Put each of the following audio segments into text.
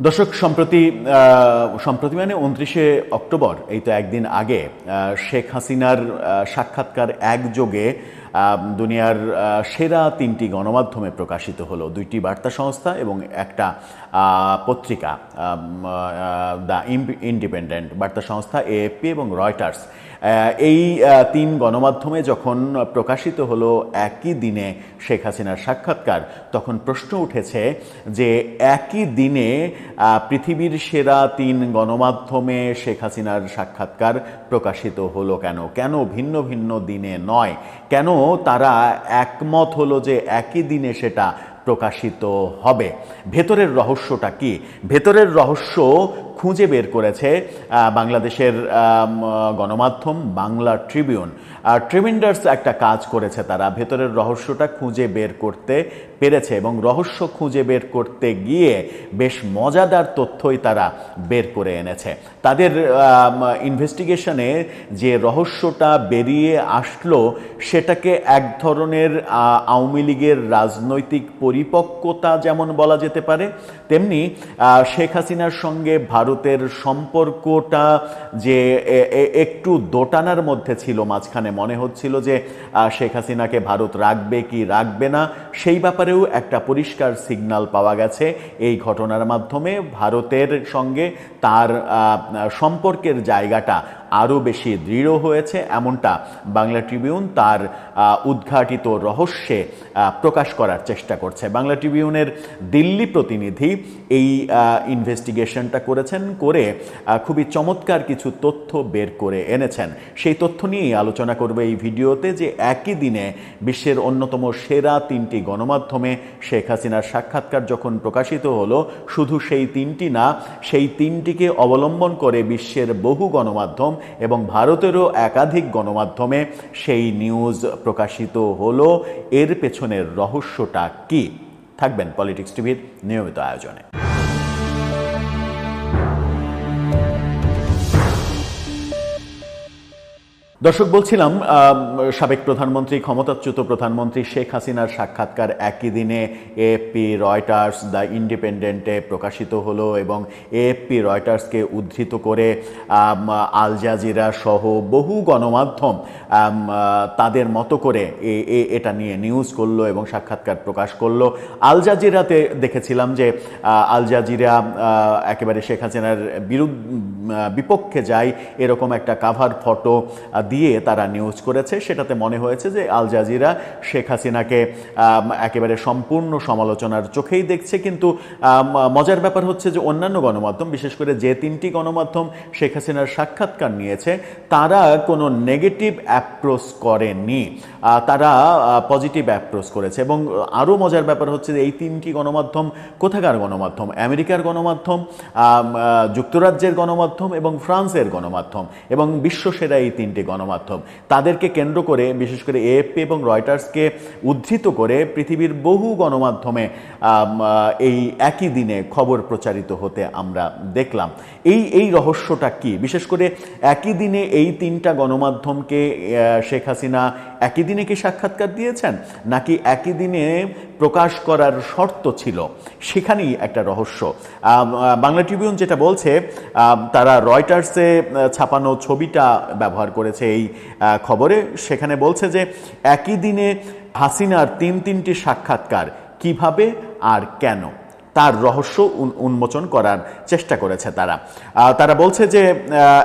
দর্শক সম্প্রতি সম্প্রতি মানে উনত্রিশে অক্টোবর এই তো একদিন আগে শেখ হাসিনার সাক্ষাৎকার একযোগে দুনিয়ার সেরা তিনটি গণমাধ্যমে প্রকাশিত হলো। দুইটি বার্তা সংস্থা এবং একটা পত্রিকা দ্য ইন্ডিপেন্ডেন্ট বার্তা সংস্থা, এএফপি এবং রয়টার্স। এই তিন গণমাধ্যমে যখন প্রকাশিত হলো একই দিনে শেখ হাসিনার সাক্ষাৎকার, তখন প্রশ্ন উঠেছে যে একই দিনে পৃথিবীর সেরা তিন গণমাধ্যমে শেখ হাসিনার সাক্ষাৎকার প্রকাশিত হলো কেন? কেন ভিন্ন ভিন্ন দিনে নয়? কেন তারা একমত হলো যে একই দিনে সেটা প্রকাশিত হবে। ভেতরের রহস্যটা কি? ভেতরের রহস্য খুঁজে বের করেছে বাংলাদেশের গণমাধ্যম বাংলা ট্রিবিউন। আর ট্রিমিন্ডার্স একটা কাজ করেছে তারা, ভেতরের রহস্যটা খুঁজে বের করতে পেরেছে এবং রহস্য খুঁজে বের করতে গিয়ে বেশ মজাদার তথ্যই তারা বের করে এনেছে। তাদের ইনভেস্টিগেশনে যে রহস্যটা বেরিয়ে আসলো, সেটাকে এক ধরনের আওয়ামী লীগের রাজনৈতিক পরিপক্কতা যেমন বলা যেতে পারে, তেমনি শেখ হাসিনার সঙ্গে ভারতের সম্পর্কটা যে একটু দোটানার মধ্যে ছিল, মাঝখানে মনে হচ্ছিল যে শেখ হাসিনাকে ভারত রাখবে কি রাখবে না, সেই ব্যাপারেও একটা পরিষ্কার সিগনাল পাওয়া গেছে। এই ঘটনার মাধ্যমে ভারতের সঙ্গে তার সম্পর্কের জায়গাটা আরও বেশি দৃঢ় হয়েছে। এমনটা বাংলা ট্রিবিউন তার উদ্ঘাটিত রহস্যে প্রকাশ করার চেষ্টা করছে। বাংলা ট্রিবিউনের দিল্লি প্রতিনিধি এই ইনভেস্টিগেশনটা করেছেন করে খুবই চমৎকার কিছু তথ্য বের করে এনেছেন। সেই তথ্য নিয়েই আলোচনা করবে এই ভিডিওতে যে একই দিনে বিশ্বের অন্যতম সেরা তিনটি গণমাধ্যমে শেখ হাসিনার সাক্ষাৎকার যখন প্রকাশিত হলো, শুধু সেই তিনটি না, সেই তিনটিকে অবলম্বন করে বিশ্বের বহু গণমাধ্যম এবং ভারতেরও একাধিক গণমাধ্যমে সেই নিউজ প্রকাশিত হলো। এর পেছনের রহস্যটা কি? থাকবেন পলিটিক্স টিভির নিয়মিত আয়োজনে। দর্শক, বলছিলাম সাবেক প্রধানমন্ত্রী, ক্ষমতাচ্যুত প্রধানমন্ত্রী শেখ হাসিনার সাক্ষাৎকার একই দিনে এএফপি রয়টার্স, দ্য ইন্ডিপেন্ডেন্টে প্রকাশিত হলো এবং এএফপি রয়টার্সকে উদ্ধৃত করে আল জাজিরা সহ বহু গণমাধ্যম তাদের মতো করে এটা নিয়ে নিউজ করল এবং সাক্ষাৎকার প্রকাশ করল। আল জাজিরাতে দেখেছিলাম যে আল জাজিরা একেবারে শেখ হাসিনার বিরুদ্ধ বিপক্ষে যায়, এরকম একটা কাভার ফটো দিয়ে তারা নিউজ করেছে। সেটাতে মনে হয়েছে যে আল জাজিরা শেখ হাসিনাকে একেবারে সম্পূর্ণ সমালোচনার চোখেই দেখছে। কিন্তু মজার ব্যাপার হচ্ছে যে অন্যান্য গণমাধ্যম, বিশেষ করে যে তিনটি গণমাধ্যম শেখ হাসিনার সাক্ষাৎকার নিয়েছে, তারা কোনো নেগেটিভ অ্যাপ্রোচ করেনি। তারা পজিটিভ অ্যাপ্রোচ করেছে। এবং আরও মজার ব্যাপার হচ্ছে যে এই তিনটি গণমাধ্যম কোথাকার গণমাধ্যম? আমেরিকার গণমাধ্যম যুক্তরাজ্যের গণমাধ্যম এবং ফ্রান্সের গণমাধ্যম। এবং বিশ্বসেরা এই তিনটি গণমাধ্যম। তাদেরকে কেন্দ্র করে, বিশেষ করে এএফপি এবং রয়টার্সকে উদ্ধৃত করে পৃথিবীর বহু গণমাধ্যমে এই একই দিনে খবর প্রচারিত হতে আমরা দেখলাম। এই এই রহস্যটা কি? বিশেষ করে একই দিনে এই তিনটা গণমাধ্যমকে শেখ হাসিনা একই দিনে কি সাক্ষাৎকার দিয়েছেন? নাকি একই দিনে প্রকাশ করার শর্ত ছিল? সেখানেই একটা রহস্য। বাংলা ট্রিবিউন যেটা বলছে তারা রয়টার্সে ছাপানো ছবিটা ব্যবহার করেছে। এই খবরে সেখানে বলছে যে একই দিনে হাসিনার তিন তিনটি সাক্ষাৎকার। কীভাবে আর কেন? তার রহস্য উন- উন্মোচন করার চেষ্টা করেছে তারা। তারা বলছে যে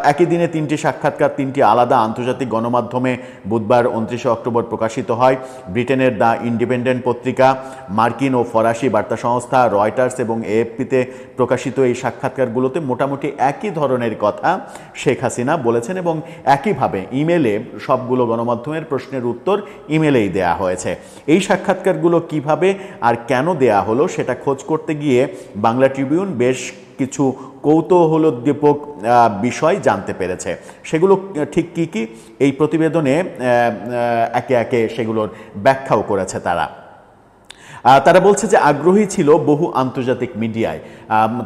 একই দিনে তিনটি সাক্ষাৎকার, তিনটি আলাদা আন্তর্জাতিক গণমাধ্যমে বুধবার উনত্রিশে অক্টোবর প্রকাশিত হয়। ব্রিটেনের দ্য ইন্ডিপেন্ডেন্ট পত্রিকা, মার্কিন ও ফরাসি বার্তা সংস্থা, রয়টার্স এবং এএফপিতে প্রকাশিত এই সাক্ষাৎকারগুলোতে মোটামুটি একই ধরনের কথা শেখ হাসিনা বলেছেন এবং একইভাবে ইমেলে সবগুলো গণমাধ্যমের প্রশ্নের উত্তর ইমেলেই দেয়া হয়েছে। এই সাক্ষাৎকারগুলো কীভাবে আর কেন দেয়া হলো সেটা খোঁজ করতে গিয়ে বাংলা ট্রিবিউন বেশ কিছু কৌতূহলোদ্দীপক বিষয় জানতে পেরেছে। সেগুলো ঠিক কি কি? এই প্রতিবেদনে একে একে সেগুলোর ব্যাখ্যাও করেছে তারা। তারা বলছে যে আগ্রহী ছিল বহু আন্তর্জাতিক মিডিয়ায়।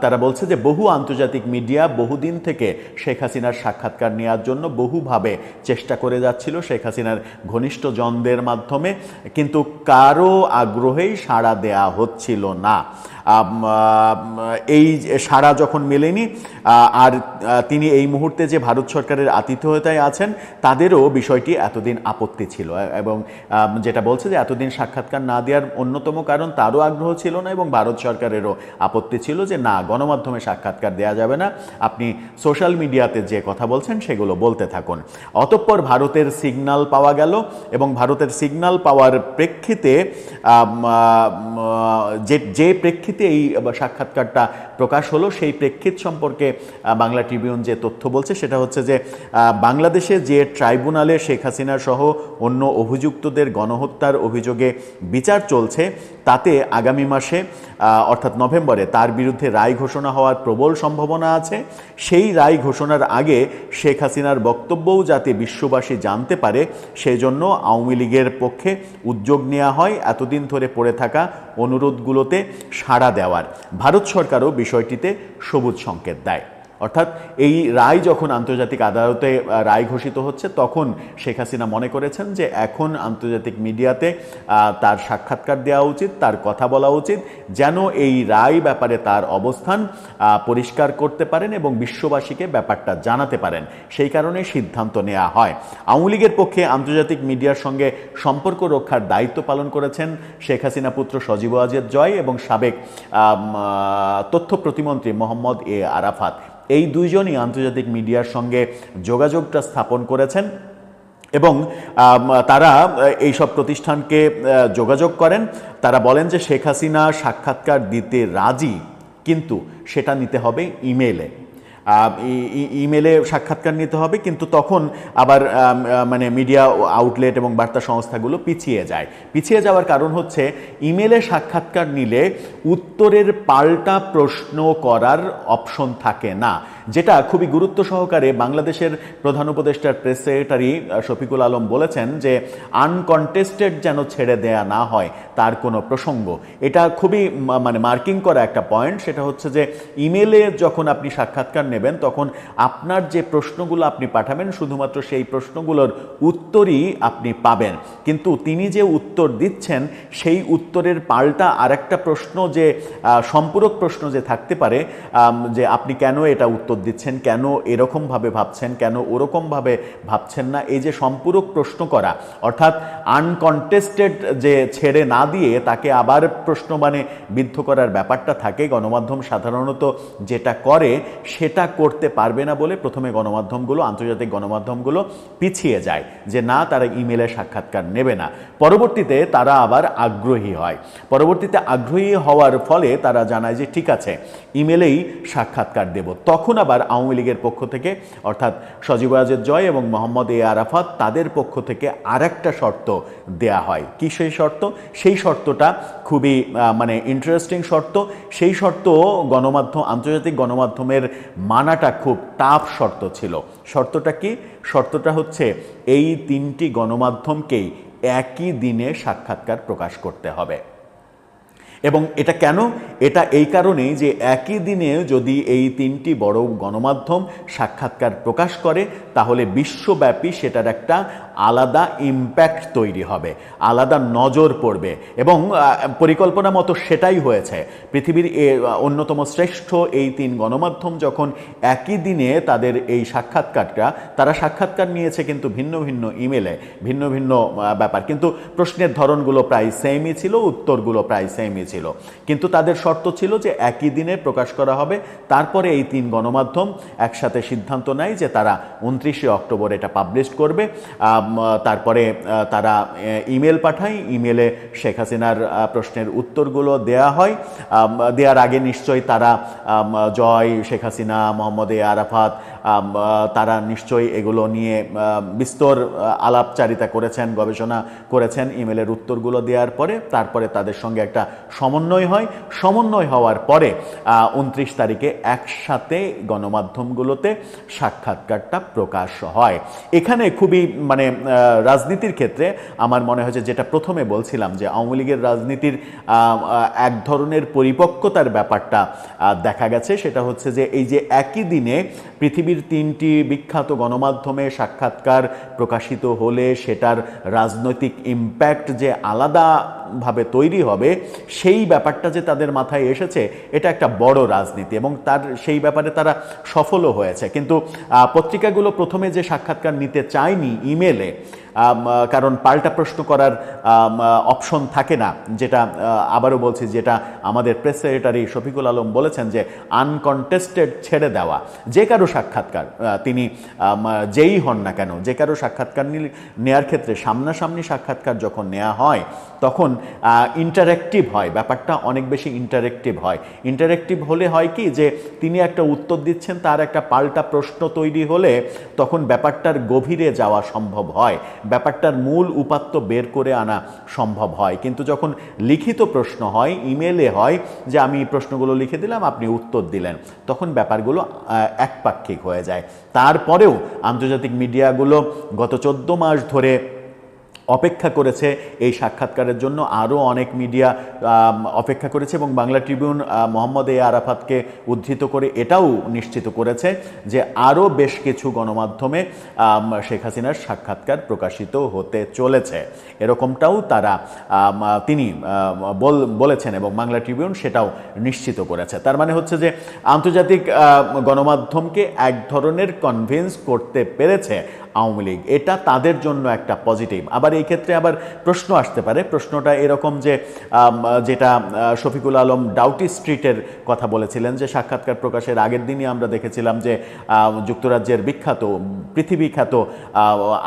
তারা বলছে যে বহু আন্তর্জাতিক মিডিয়া বহুদিন থেকে শেখ হাসিনার সাক্ষাৎকার নেওয়ার জন্য বহুভাবে চেষ্টা করে যাচ্ছিল শেখ হাসিনার ঘনিষ্ঠ জনদের মাধ্যমে, কিন্তু কারও আগ্রহেই সাড়া দেয়া হচ্ছিল না। এই সাড়া যখন মেলেনি আর তিনি এই মুহূর্তে যে ভারত সরকারের আতিথ্যতায় আছেন, তাদেরও বিষয়টি এতদিন আপত্তি ছিল। এবং যেটা বলছে যে এতদিন সাক্ষাৎকার না দেওয়ার অন্যতম কারণ, তারও আগ্রহ ছিল না এবং ভারত সরকারেরও আপত্তি ছিল যে, না, গণমাধ্যমে সাক্ষাৎকার দেওয়া যাবে না। আপনি সোশ্যাল মিডিয়াতে যে কথা বলছেন, সেগুলো বলতে থাকুন। অতঃপর ভারতের সিগন্যাল পাওয়া গেল এবং ভারতের সিগন্যাল পাওয়ার প্রেক্ষিতে যে যে প্রেক্ষিতে এই সাক্ষাৎকারটা প্রকাশ হলো। সেই প্রেক্ষিত সম্পর্কে বাংলা ট্রিবিউন যে তথ্য বলছে, সেটা হচ্ছে যে বাংলাদেশে যে ট্রাইব্যুনালে শেখ হাসিনা সহ অন্য অভিযুক্তদের গণহত্যার অভিযোগে বিচার চলছে, তাতে আগামী মাসে অর্থাৎ নভেম্বরে তার বিরুদ্ধে রায় ঘোষণা হওয়ার প্রবল সম্ভাবনা আছে। সেই রায় ঘোষণার আগে শেখ হাসিনার বক্তব্যও যাতে বিশ্ববাসী জানতে পারে সেই জন্য আওয়ামী লীগের পক্ষে উদ্যোগ নেওয়া হয়। এতদিন ধরে পড়ে থাকা অনুরোধগুলোতে সাড়া দেওয়ার। ভারত সরকারও বিষয়টিতে সবুজ সংকেত দেয়। অর্থাৎ এই রায় যখন আন্তর্জাতিক আদালতে রায় ঘোষিত হচ্ছে, তখন শেখ হাসিনা মনে করেছেন যে এখন আন্তর্জাতিক মিডিয়াতে তার সাক্ষাৎকার দেওয়া উচিত, তার কথা বলা উচিত, যেন এই রায় ব্যাপারে তার অবস্থান পরিষ্কার করতে পারেন এবং বিশ্ববাসীকে ব্যাপারটা জানাতে পারেন। সেই কারণে সিদ্ধান্ত নেওয়া হয়। আওয়ামী লীগের পক্ষে আন্তর্জাতিক মিডিয়ার সঙ্গে সম্পর্ক রক্ষার দায়িত্ব পালন করেছেন শেখ হাসিনা পুত্র সজীব ওয়াজেদ জয় এবং সাবেক তথ্য প্রতিমন্ত্রী মোহাম্মদ এ আরাফাত। এই দুইজনই আন্তর্জাতিক মিডিয়ার সঙ্গে যোগাযোগটা স্থাপন করেছেন এবং তারা এইসব প্রতিষ্ঠানকে যোগাযোগ করেন। তারা বলেন যে শেখ হাসিনা সাক্ষাৎকার দিতে রাজি কিন্তু সেটা নিতে হবে ইমেলে আহ, ই- ই- ইমেলে সাক্ষাৎকার নিতে হবে, কিন্তু তখন আবার মানে মিডিয়া আউটলেট এবং বার্তা সংস্থাগুলো পিছিয়ে যায়। পিছিয়ে যাওয়ার কারণ হচ্ছে, ইমেলে সাক্ষাৎকার নিলে উত্তরের পাল্টা প্রশ্ন করার অপশন থাকে না। যেটা খুবই গুরুত্ব সহকারে বাংলাদেশের প্রধান উপদেষ্টার প্রেস সেক্রেটারি শফিকুল আলম বলেছেন যে আনকন্টেস্টেড যেন ছেড়ে দেয়া না হয়, তার কোনো প্রসঙ্গ। এটা খুবই মানে মার্কিং করা একটা পয়েন্ট সেটা হচ্ছে যে ইমেলে যখন আপনি সাক্ষাৎকার নেবেন, তখন আপনার যে প্রশ্নগুলো আপনি পাঠাবেন, শুধুমাত্র সেই প্রশ্নগুলোর উত্তরই আপনি পাবেন। কিন্তু তিনি যে উত্তর দিচ্ছেন, সেই উত্তরের পাল্টা আরেকটা প্রশ্ন যে সম্পূরক প্রশ্ন যে থাকতে পারে যে আপনি কেন এটা উত্তর দিচ্ছেন, কেন এরকমভাবে ভাবছেন, কেন ওরকমভাবে ভাবছেন না? এই যে সম্পূরক প্রশ্ন করা, অর্থাৎ আনকন্টেস্টেড যে ছেড়ে না দিয়ে তাকে আবার প্রশ্ন মানে বিদ্ধ করার ব্যাপারটা থাকে। গণমাধ্যম সাধারণত যেটা করে সেটা করতে পারবে না বলে প্রথমে গণমাধ্যমগুলো, আন্তর্জাতিক গণমাধ্যমগুলো পিছিয়ে যায় যে না, তারা ইমেলে সাক্ষাৎকার নেবে না। পরবর্তীতে তারা আবার আগ্রহী হয়। পরবর্তীতে আগ্রহী হওয়ার ফলে তারা জানায় যে, ঠিক আছে ইমেলেই সাক্ষাৎকার দেব। তখন আবার আওয়ামী লীগের পক্ষ থেকে, অর্থাৎ সজীব আজেদ জয় এবং মোহাম্মদ এ আরাফাত, তাদের পক্ষ থেকে আরেকটা শর্ত দেয়া হয়। কি সেই শর্ত? সেই শর্তটা খুবই মানে ইন্টারেস্টিং শর্ত। সেই শর্ত গণমাধ্যম, আন্তর্জাতিক গণমাধ্যমের মানাটা খুব টাফ শর্ত ছিল। শর্তটা কি? শর্তটা হচ্ছে এই তিনটি গণমাধ্যমকেই একই দিনে সাক্ষাৎকার প্রকাশ করতে হবে। এবং এটা কেন? এটা এই কারণেই যে একই দিনে যদি এই তিনটি বড় গণমাধ্যম সাক্ষাৎকার প্রকাশ করে, তাহলে বিশ্বব্যাপী সেটার একটা আলাদা ইম্প্যাক্ট তৈরি হবে, আলাদা নজর পড়বে এবং পরিকল্পনা মতো সেটাই হয়েছে। পৃথিবীর অন্যতম শ্রেষ্ঠ এই তিন গণমাধ্যম যখন একই দিনে তাদের এই সাক্ষাৎকারটা, তারা সাক্ষাৎকার নিয়েছে কিন্তু ভিন্ন ভিন্ন ইমেলে ভিন্ন ভিন্ন ব্যাপার। কিন্তু প্রশ্নের ধরনগুলো প্রায় সেমই ছিল, উত্তরগুলো প্রায় সেমই ছিল। কিন্তু তাদের শর্ত ছিল যে একই দিনে প্রকাশ করা হবে, তারপরে এই তিন গণমাধ্যম একসাথে সিদ্ধান্ত নেয় যে তারা উনত্রিশে অক্টোবর এটা পাবলিশ করবে। তারপরে তারা ইমেল পাঠায়, ইমেলে শেখ হাসিনার প্রশ্নের উত্তরগুলো দেয়া হয়। দেওয়ার আগে নিশ্চয়ই তারা জয়, শেখ হাসিনা, মোহাম্মদ এ আরাফাত তারা নিশ্চয়ই এগুলো নিয়ে বিস্তর আলাপচারিতা করেছেন, গবেষণা করেছেন ইমেলের উত্তরগুলো দেওয়ার পরে। তারপরে তাদের সঙ্গে একটা সমন্বয় হয়। সমন্বয় হওয়ার পরে উনত্রিশ তারিখে একসাথে গণমাধ্যমগুলোতে সাক্ষাৎকারটা প্রকাশ হয়। এখানে খুবই মানে রাজনীতির ক্ষেত্রে আমার মনে হয়েছে যেটা প্রথমে বলছিলাম যে আওয়ামী লীগের রাজনীতির এক ধরনের পরিপক্কতার ব্যাপারটা দেখা গেছে। সেটা হচ্ছে যে এই যে একই দিনে পৃথিবীর তিনটি বিখ্যাত গণমাধ্যমে সাক্ষাৎকার প্রকাশিত হলে সেটার রাজনৈতিক ইম্প্যাক্ট যে আলাদা ভাবে তৈরি হবে, সেই ব্যাপারটা যে তাদের মাথায় এসেছে, এটা একটা বড় রাজনীতি এবং তার সেই ব্যাপারে তারা সফলও হয়েছে। কিন্তু পত্রিকাগুলো প্রথমে যে সাক্ষাৎকার নিতে চায়নি ইমেলে কারণ পাল্টা প্রশ্ন করার অপশন থাকে না। যেটা আবারও বলছি, যেটা আমাদের প্রেস সেক্রেটারি শফিকুল আলম বলেছেন যে আনকন্টেস্টেড ছেড়ে দেওয়া। যে কারও সাক্ষাৎকার তিনি যেই হন না কেন, যে কারও সাক্ষাৎকার নেয়ার ক্ষেত্রে সামনাসামনি সাক্ষাৎকার যখন নেওয়া হয়, তখন ইন্টারেক্টিভ হয়। ব্যাপারটা অনেক বেশি ইন্টারেক্টিভ হয়। ইন্টারেক্টিভ হলে হয় কি যে, তিনি একটা উত্তর দিচ্ছেন, তার একটা পাল্টা প্রশ্ন তৈরি হলে তখন ব্যাপারটার গভীরে যাওয়া সম্ভব হয়। ব্যাপারটার মূল উপাত্ত বের করে আনা সম্ভব হয়। কিন্তু যখন লিখিত প্রশ্ন হয়, ইমেলে হয় যে আমি প্রশ্নগুলো লিখে দিলাম, আপনি উত্তর দিলেন, তখন ব্যাপারগুলো একপাক্ষিক হয়ে যায়। তারপরেও আন্তর্জাতিক মিডিয়াগুলো গত চোদ্দ মাস ধরে অপেক্ষা করেছে এই সাক্ষাৎকারের জন্য। আরও অনেক মিডিয়া অপেক্ষা করেছে এবং বাংলা ট্রিবিউন মোহাম্মদ এ আরাফাতকে উদ্ধৃত করে এটাও নিশ্চিত করেছে যে আরও বেশ কিছু গণমাধ্যমে শেখ হাসিনার সাক্ষাৎকার প্রকাশিত হতে চলেছে। এরকমটাও তারা তিনি বল- বলেছেন এবং বাংলা ট্রিবিউন সেটাও নিশ্চিত করেছে। তার মানে হচ্ছে যে আন্তর্জাতিক গণমাধ্যমকে এক ধরনের কনভিন্স করতে পেরেছে। আওয়ামী লীগ। এটা তাদের জন্য একটা পজিটিভ আবার এই ক্ষেত্রে আবার প্রশ্ন আসতে পারে। প্রশ্নটা এরকম যে যেটা শফিকুল আলম ডাউটি স্ট্রিটের কথা বলেছিলেন যে, সাক্ষাৎকার প্রকাশের আগের দিনই আমরা দেখেছিলাম যে যুক্তরাজ্যের বিখ্যাত, পৃথিবী খ্যাত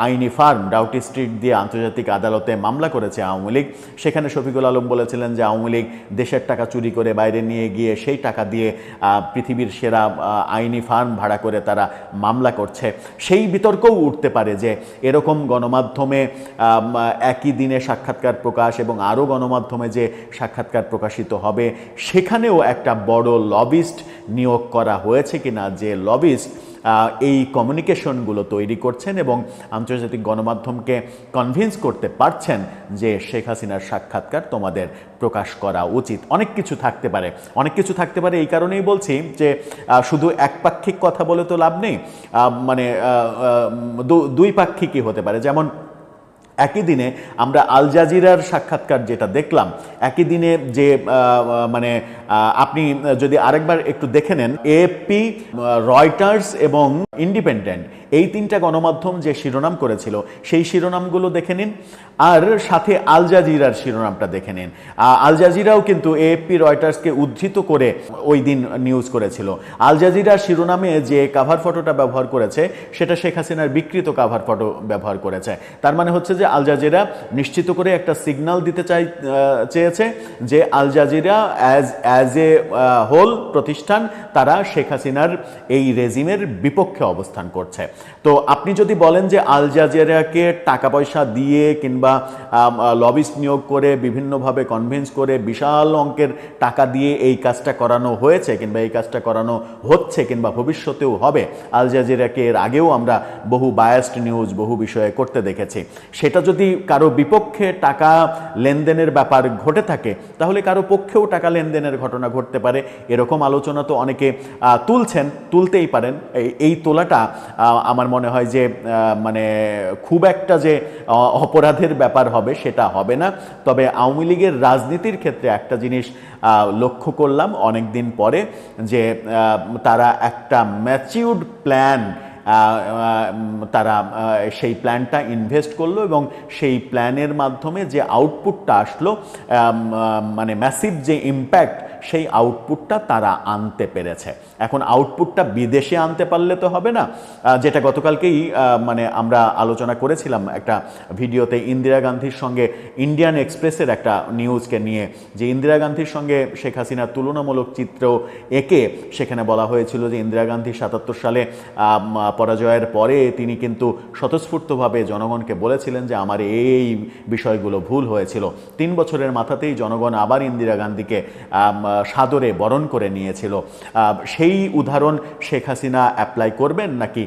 আইনি ফার্ম ডাউটি স্ট্রিট দিয়ে আন্তর্জাতিক আদালতে মামলা করেছে আওয়ামী লীগ। সেখানে শফিকুল আলম বলেছিলেন যে, আওয়ামী লীগ দেশের টাকা চুরি করে বাইরে নিয়ে গিয়ে সেই টাকা দিয়ে পৃথিবীর সেরা আইনি ফার্ম ভাড়া করে তারা মামলা করছে। সেই বিতর্কও উঠতে পারে যে এরকম গণমাধ্যমে একই দিনে সাক্ষাৎকার প্রকাশ এবং আরও গণমাধ্যমে যে সাক্ষাৎকার প্রকাশিত হবে, সেখানেও একটা বড় লবিস্ট নিয়োগ করা হয়েছে কিনা, যে লবিস্ট এই কমিউনিকেশনগুলো তৈরি করছেন এবং আন্তর্জাতিক গণমাধ্যমকে কনভিন্স করতে পারছেন যে শেখ হাসিনার সাক্ষাৎকার তোমাদের প্রকাশ করা উচিত। অনেক কিছু থাকতে পারে। অনেক কিছু থাকতে পারে এই কারণেই বলছি যে শুধু একপাক্ষিক কথা বলে তো লাভ নেই। মানে দুই পাক্ষিকই হতে পারে। যেমন একই দিনে আমরা আল জাজিরার সাক্ষাৎকার যেটা দেখলাম, একই দিনে যে মানে আপনি যদি আরেকবার একটু দেখে নেন এপি রয়টার্স এবং ইন্ডিপেন্ডেন্ট এই তিনটা গণমাধ্যম যে শিরোনাম করেছিল, সেই শিরোনামগুলো দেখে নিন, আর সাথে আল জাজিরার শিরোনামটা দেখে নিন। আল জাজিরাও কিন্তু এএপি রয়টার্সকে উদ্ধৃত করে ওই দিন নিউজ করেছিল। আল জাজিরার শিরোনামে যে কাভার ফটোটা ব্যবহার করেছে, সেটা শেখ হাসিনার বিকৃত কাভার ফটো ব্যবহার করেছে। তার মানে হচ্ছে যে আল জাজিরা নিশ্চিত করে একটা সিগন্যাল দিতে চাই চেয়েছে যে Al Jazeera as as a whole প্রতিষ্ঠান, তারা শেখ হাসিনার এই রেজিমের বিপক্ষে অবস্থান করছে। তো আপনি যদি বলেন যে আল জাজিরাকে টাকা পয়সা দিয়ে কিংবা লবিস্ট নিয়োগ করে বিভিন্নভাবে কনভিন্স করে বিশাল অঙ্কের টাকা দিয়ে এই কাজটা করানো হয়েছে কিংবা এই কাজটা করানো হচ্ছে কিংবা ভবিষ্যতেও হবে, আল জাজিরাকে এর আগেও আমরা বহু বায়াস্ট নিউজ বহু বিষয়ে করতে দেখেছি। সেটা যদি কারও বিপক্ষে টাকা লেনদেনের ব্যাপার ঘটে থাকে, তাহলে কারও পক্ষেও টাকা লেনদেনের ঘটনা ঘটতে পারে। এরকম আলোচনা তো অনেকে তুলছেন, তুলতেই পারেন। এই- তোলাটা আমার মনে হয় যে মানে খুব একটা যে অপরাধের ব্যাপার হবে সেটা হবে না। তবে আওয়ামী লীগের রাজনীতির ক্ষেত্রে একটা জিনিস লক্ষ্য করলাম অনেক দিন পরে যে তারা একটা ম্যাচিউর্ড প্ল্যান তারা সেই প্ল্যানটা ইনভেস্ট করল এবং সেই প্ল্যানের মাধ্যমে যে আউটপুটটা আসলো মানে ম্যাসিভ যে ইম্প্যাক্ট সেই আউটপুটটা তারা আনতে পেরেছে। এখন আউটপুটটা বিদেশে আনতে পারলে তো হবে না। যেটা গতকালকেই মানে আমরা আলোচনা করেছিলাম একটা ভিডিওতে ইন্দিরা গান্ধীর সঙ্গে ইন্ডিয়ান এক্সপ্রেসের একটা নিউজকে নিয়ে, যে ইন্দিরা গান্ধীর সঙ্গে শেখ হাসিনার তুলনামূলক চিত্র এঁকে সেখানে বলা হয়েছিল যে ইন্দিরা গান্ধী সাতাত্তর সালে পরাজয়ের পরে তিনি কিন্তু স্বতঃস্ফূর্তভাবে জনগণকে বলেছিলেন যে আমার এই বিষয়গুলো ভুল হয়েছিল। তিন বছরের মাথাতেই জনগণ আবার ইন্দিরা গান্ধীকে সাদরে বরণ করে নিয়েছিল। সেই উদাহরণ শেখ হাসিনা অ্যাপ্লাই করবেন নাকি